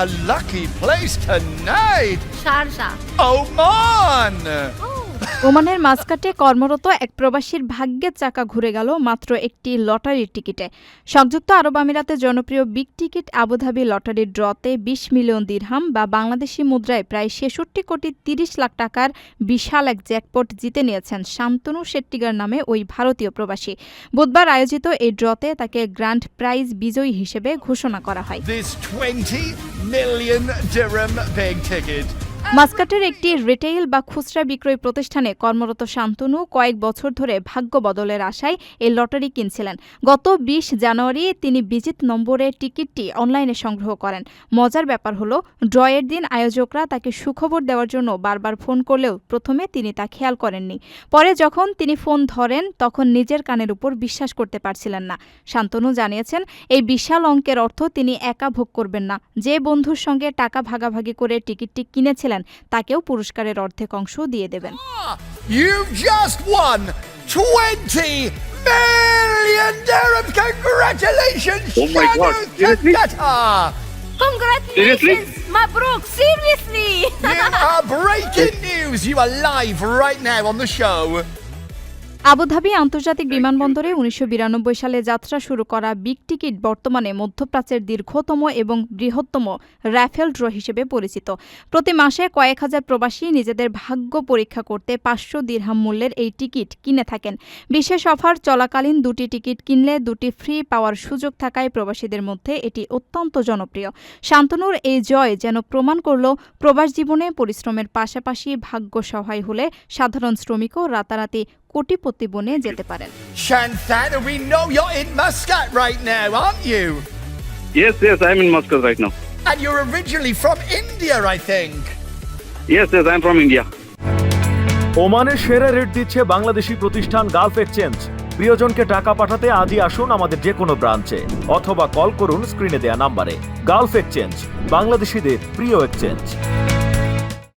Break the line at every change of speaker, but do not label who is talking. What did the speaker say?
a lucky place tonight.
Sharjah.
Oman. Oh.
ওমানের মাসকাটে কর্মরত এক প্রবাসীর ভাগ্যের চাকা ঘুরে গেল মাত্র একটি লটারির টিকিটে। সংযুক্ত আরব আমিরাতে জনপ্রিয় বিগ টিকিট আবুধাবি লটারির ড্রতে বিশ মিলিয়ন দিরহাম বা বাংলাদেশি মুদ্রায় প্রায় ছেষট্টি কোটি তিরিশ লাখ টাকার বিশাল এক জ্যাকপট জিতে নিয়েছেন শান্তনু শেট্টিগার নামে ওই ভারতীয় প্রবাসী। বুধবার আয়োজিত এই ড্রতে তাকে গ্র্যান্ড প্রাইজ বিজয়ী হিসেবে ঘোষণা করা হয়।
This 20 million dirham big ticket.
মাস্কাটের একটি রিটেইল বা খুচরা বিক্রয় প্রতিষ্ঠানে কর্মরত শান্তনু কয়েক বছর ধরে ভাগ্য বদলের আশায় এই লটারি কিনছিলেন। গত বিশ জানুয়ারি তিনি বিজিত নম্বরের টিকিটটি অনলাইনে সংগ্রহ করেন। মজার ব্যাপার হলো, ড্রয়ের দিন আয়োজকরা তাকে সুখবর দেওয়ার জন্য বারবার ফোন করলেও প্রথমে তিনি তা খেয়াল করেননি। পরে যখন তিনি ফোন ধরেন, তখন নিজের কানের উপর বিশ্বাস করতে পারছিলেন না। শান্তনু জানিয়েছেন, এই বিশাল অঙ্কের অর্থ তিনি একা ভোগ করবেন না। যে বন্ধুর সঙ্গে টাকা ভাগাভাগি করে টিকিটটি কিনেছিলেন তাকেও পুরস্কারের অর্ধেক অংশ দিয়ে দেবেন
You've just won 20 million dirham. Congratulations,
Oh my God, seriously?
Congratulations! Mabruk! Seriously!
You are breaking news. You are live right now on the show.
Abu Dhabi আন্তর্জাতিক বিমানবন্দরে উনিশশো বিরানব্বই সালে যাত্রা শুরু করা বিগ টিকিট বর্তমানে মধ্যপ্রাচ্যের দীর্ঘতম এবং বৃহত্তম র্যাফেল ড্র হিসেবে পরিচিত। প্রতি মাসে কয়েক হাজার প্রবাসী নিজেদের ভাগ্য পরীক্ষা করতে পাঁচশো দিরহাম মূল্যের এই টিকিট কিনে থাকেন। বিশেষ অফার চলাকালীন দুটি টিকিট কিনলে দুটি ফ্রি পাওয়ার সুযোগ থাকায় প্রবাসীদের মধ্যে এটি অত্যন্ত জনপ্রিয়। শান্তনুর এই জয় যেন প্রমাণ করল প্রবাস জীবনে পরিশ্রমের পাশাপাশি ভাগ্য সহায় হলে সাধারণ শ্রমিকও রাতারাতি কোটিপতি বনে যেতে পারেন
Shantana, we know you're in Muscat right now, aren't you?
Yes, yes, I'm in Muscat right now.
And you're originally from India, I think.
Yes, yes, I'm from India.
ওমানের সেরা রেট দিচ্ছে বাংলাদেশি প্রতিষ্ঠান গালফ এক্সচেঞ্জ প্রিয়জনকে টাকা পাঠাতে আজই আসুন আমাদের যে কোনো ব্রাঞ্চে অথবা কল করুন স্ক্রিনে দেয়া নাম্বারে গালফ এক্সচেঞ্জ বাংলাদেশিদের প্রিয় এক্সচেঞ্জ